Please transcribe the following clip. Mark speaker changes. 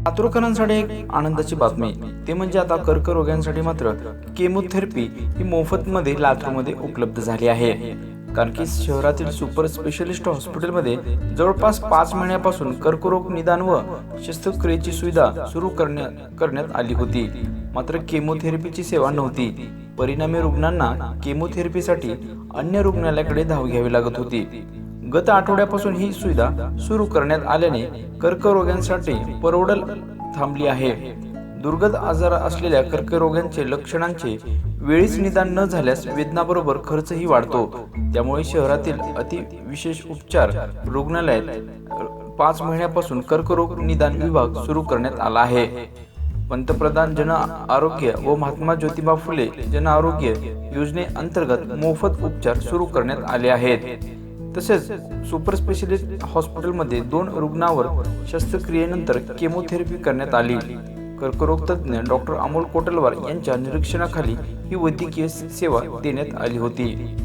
Speaker 1: लातूरकरांसाठी एक आनंदाची बातमी. ते म्हणजे आता कर्करोग्यांसाठी मात्र केमोथेरपी ही मोफतमध्ये लातूरमध्ये उपलब्ध झाली आहे. कारण की शहरातील सुपर स्पेशलिस्ट हॉस्पिटलमध्ये जवळपास पाच महिन्यापासून कर्करोग निदान व शस्त्रक्रियेची सुविधा सुरू करण्या करण्यात आली होती. मात्र केमोथेरपीची सेवा नव्हती. परिणामी रुग्णांना केमोथेरपीसाठी अन्य रुग्णालयाकडे धाव घ्यावी लागत होती. गत आठवड्यापासून ही सुविधा सुरू करण्यात आल्याने कर्करोग्यांसाठी परवडल थांबली आहे. दुर्गत आजार असलेल्या कर्करोगांचे लक्षणांचे वेळीच निदान न झाल्यास वेदनाबरोबर खर्चही वाढतो. त्यामुळे शहरातील अतिविशेष उपचार रुग्णालयात पाच महिन्यापासून कर्करोग निदान विभाग सुरू करण्यात आला आहे. पंतप्रधान जन आरोग्य व महात्मा ज्योतिबा फुले जन आरोग्य योजनेअंतर्गत मोफत उपचार सुरू करण्यात आले आहेत. तसेच सुपर स्पेशलिस्ट हॉस्पिटलमध्ये दोन रुग्णावर शस्त्रक्रियेनंतर केमोथेरपी करण्यात आली. कर्करोग तज्ज्ञ डॉक्टर अमोल कोटलवार यांच्या निरीक्षणाखाली ही वैद्यकीय सेवा देण्यात आली होती.